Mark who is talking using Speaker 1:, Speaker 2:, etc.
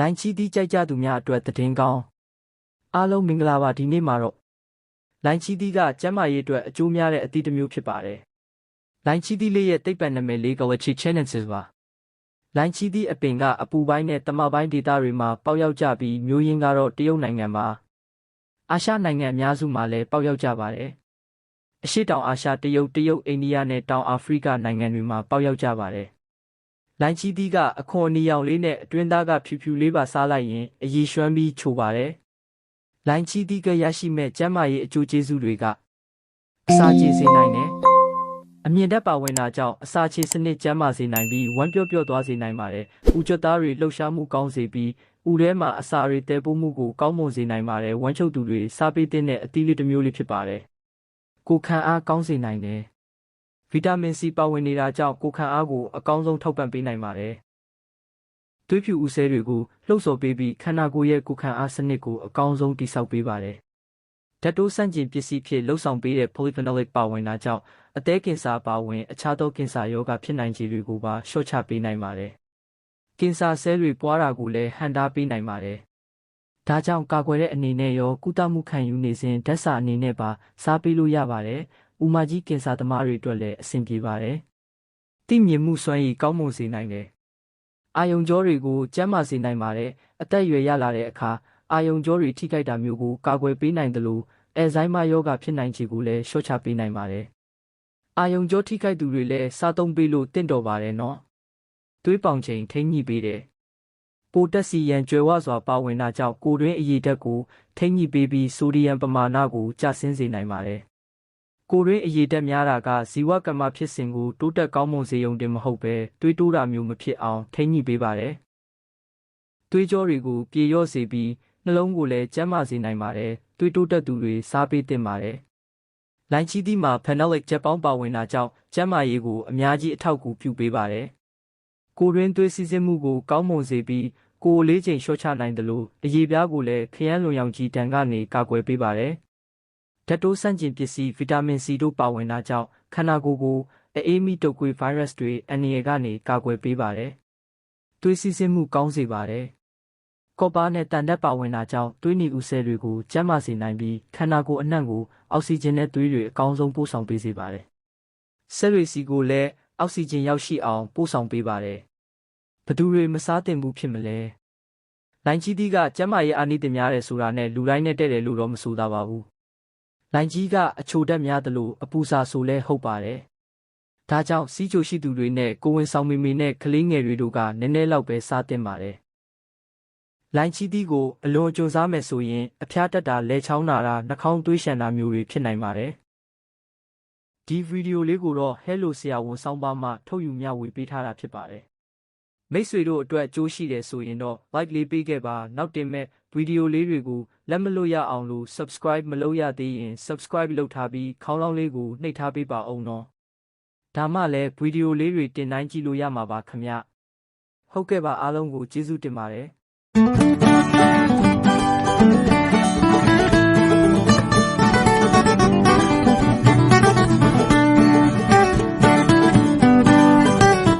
Speaker 1: လိုင်းချီတီးကြိုက်ကြသူများအတွက်သတင်းကောင်းအားလုံးမင်္ဂလာပါဒီနေ့မှာတော့လိုင်းချီတီးကကျမ်းမာရေးအတွက်အကျိုးများတဲ့အသီးတစ်မျိုးဖြစ်ပါတယ်လိုင်းချီတီးလေးရဲ့တိတ်ပတ်နာမည်လေးကဝချီ challenges ပါလိုင်းချီတီးအပင်ကအပူပိုင်းနဲ့တမပိုင်းဒေသတွေမှာပေါက်ရောက်ကြပြီးမျိုးရင်းကတော့တရုတ်နိုင်ငံမှာအာရှနိုင်ငံအများစုမှာလည်းပေါက်ရောက်ကြပါတယ်အရှေ့တောင်အာရှတရုတ်တရုတ်အိန္ဒိယနဲ့တောင်အာဖရိကနိုင်ငံတွေမှာပေါက်ရောက်ကြပါတယ် လိုင်းချီတီးကအခွန်အနီရောင်လေးနဲ့အတွင်းသားကဖြူဖြူလေးပါစားလိုက်ရင်အရည်ရွှမ်းပြီးချိုပါတယ်။လိုင်းချီတီးကရရှိမဲ့ကျန်းမာရေးအကျိုးကျေးဇူးတွေကအစာချေစေနိုင်တယ်။အမြင့်တက်ပါဝင်တာကြောင့်အစာချေစနစ်ကျန်းမာစေနိုင်ပြီးဝမ်းပြော့ပြော့သွားစေနိုင်ပါတယ်။ဦးကျွတ်သားတွေလှုပ်ရှားမှုကောင်းစေပြီးဦးထဲမှာအစာတွေတဲပိုးမှုကိုကောင်းမွန်စေနိုင်ပါတယ်။ဝမ်းချုပ်သူတွေစားပေးတဲ့အသီးလေးတစ်မျိုးလေးဖြစ်ပါတယ်။ကိုယ်ခံအားကောင်းစေနိုင်တယ်။ ဗီတာမင်စီပါဝင်နေတာကြောင့်ကိုယ်ခံအားကိုအကောင်းဆုံးထောက်ပံ့ပေးနိုင်ပါတယ်။သွေးဖြူဦးဆဲတွေကိုလှုပ်ဆော်ပေးပြီးခန္ဓာကိုယ်ရဲ့ကိုယ်ခံအားစနစ်ကိုအကောင်းဆုံးတိစောက်ပေးပါတယ်။ဓာတ်တိုးဆန့်ကျင်ပစ္စည်းဖြစ်လှုပ်ဆောင်ပေးတဲ့ polyphenolic ပါဝင်တာကြောင့်အသည်းကင်ဆာပါဝင်အခြားသောကင်ဆာရောဂါဖြစ်နိုင်ခြေတွေကိုပါလျှော့ချပေးနိုင်ပါတယ်။ကင်ဆာဆဲတွေပွားတာကိုလည်းဟန်တားပေးနိုင်ပါတယ်။ဒါကြောင့်ကာကွယ်တဲ့အနေနဲ့ရောကုသမှုခံယူနေစဉ်ဓာတ်စာအနေနဲ့ပါစားပေးလို့ရပါတယ်။။ ဥမာကြီးကင်ဆာသမားတွေအတွက်လည်းအဆင်ပြေပါတယ်။တိမြင်မှုစွမ်းရည်ကောင်းမွန်စေနိုင်တယ်။အာယုံကြောတွေကိုကျန်းမာစေနိုင်ပါတယ်။အသက်အရွယ်ရလာတဲ့အခါအာယုံကြောတွေထိခိုက်တာမျိုးကိုကာကွယ်ပေးနိုင်တယ်လို့အဲဇိုင်းမာယောဂဖြစ်နိုင်ခြေကိုလည်းလျှော့ချပေးနိုင်ပါတယ်။အာယုံကြောထိခိုက်သူတွေလည်းစားသုံးပေးလို့တင့်တော်ပါတယ်နော်။သွေးပေါင်ချိန်ထိန်းညှိပေးတယ်။ပိုတက်စီယန်ကျွဲဝစွာပါဝင်တာကြောင့်ကိုတွင်းအရည်ဓာတ်ကိုထိန်းညှိပေးပြီးဆိုဒီယမ်ပမာဏကိုကျဆင်းစေနိုင်ပါတယ် ကိုရင်းအရေးတက်များတာကဇီဝကမ္မဖြစ်စဉ်ကိုတိုးတက်ကောင်းမွန်စေုံတင်မဟုတ်ပဲတွေးတိုးတာမျိုးမဖြစ်အောင်ထိန်းညှိပေးပါတယ်။တွေးကြောတွေကိုပြေလျော့စေပြီးနှလုံးကိုလည်းကျန်းမာစေနိုင်ပါတယ်။တွေးတိုးတက်သူတွေစားပေးသင့်ပါတယ်။လိုင်းချီသီးမှာ phenolic ချက်ပေါင်းပါဝင်တာကြောင့်ကျန်းမာရေးကိုအများကြီးအထောက်အကူပြုပေးပါတယ်။ကိုရင်းသွေးစီးဆင်းမှုကိုကောင်းမွန်စေပြီးကိုယ်လေးချိန်လျှော့ချနိုင်တယ်လို့အရေးပြားကိုလည်းခရမ်းလွန်ရောင်ကြီးတန်ကနေကာကွယ်ပေးပါတယ်။ ဓာတ်တိုးဆန့်ကျင်ပစ္စည်းဗီတာမင်စီတို့ပါဝင်တာကြောင့်ခန္ဓာကိုယ်ကိုအေးမိတုပ်ကွေးဗိုင်းရပ်စ်တွေအန္တရာယ်ကနေကာကွယ်ပေးပါတယ်။သွေးစီးဆင်းမှုကောင်းစေပါတယ်။ကော်ပါနဲ့တန်တက်ပါဝင်တာကြောင့်သွေးနီဦးဆဲတွေကိုကျန်းမာစေနိုင်ပြီးခန္ဓာကိုယ်အနှံ့ကိုအောက်ဆီဂျင်နဲ့သွေးတွေအကောင်းဆုံးပို့ဆောင်ပေးစေပါတယ်။ဆဲတွေစီကိုလည်းအောက်ဆီဂျင်ရောက်ရှိအောင်ပို့ဆောင်ပေးပါတယ်။ဘသူတွေမစားသင့်ဘူးဖြစ်မလဲ။လိုင်းကြီးတီးကကျန်းမာရေးအာနိသင်များတယ်ဆိုတာနဲ့လူတိုင်းနဲ့တဲ့တယ်လို့တော့မဆိုတာပါဘူး။ လိုင်ကြီးကအချိုတက်များသလိုအပူစာဆိုလဲဟုတ်ပါတယ်။ဒါကြောင့်စီးချိုရှိသူတွေနဲ့ကိုဝင်ဆောင်မီမီနဲ့ကလေးငယ်တွေတို့ကနည်းနည်းလောက်ပဲစားသင့်ပါတယ်။လိုင်ချီတီကိုအလွန်ကြိုးစားမယ်ဆိုရင်အဖျားတက်တာလဲချောင်းနာတာနှာခေါင်းသွေးရှံတာမျိုးတွေဖြစ်နိုင်ပါတယ်။ဒီဗီဒီယိုလေးကိုတော့ Hello ဆရာဝန်ဆောင်းပါးမှထုတ်ယူမျှဝေပေးထားတာဖြစ်ပါတယ်။ မိတ်ဆွေတို့အတွက်အကျိုးရှိတယ်ဆိုရင်တော့ like လေးပေးခဲ့ပါနောက်တင်မဲ့ဗီဒီယိုလေးတွေကိုလက်မလွတ်ရအောင်လို့ subscribe မလုပ်ရသေးရင် subscribe လုပ်ထားပြီးခေါင်းလောင်းလေးကိုနှိပ်ထားပေးပါအောင်နော်ဒါမှလည်းဗီဒီယိုလေးတွေတင်တိုင်းကြည့်လို့ရမှာပါခင်ဗျဟုတ်ကဲ့ပါအားလုံးကိုကျေးဇူးတင်ပါတယ်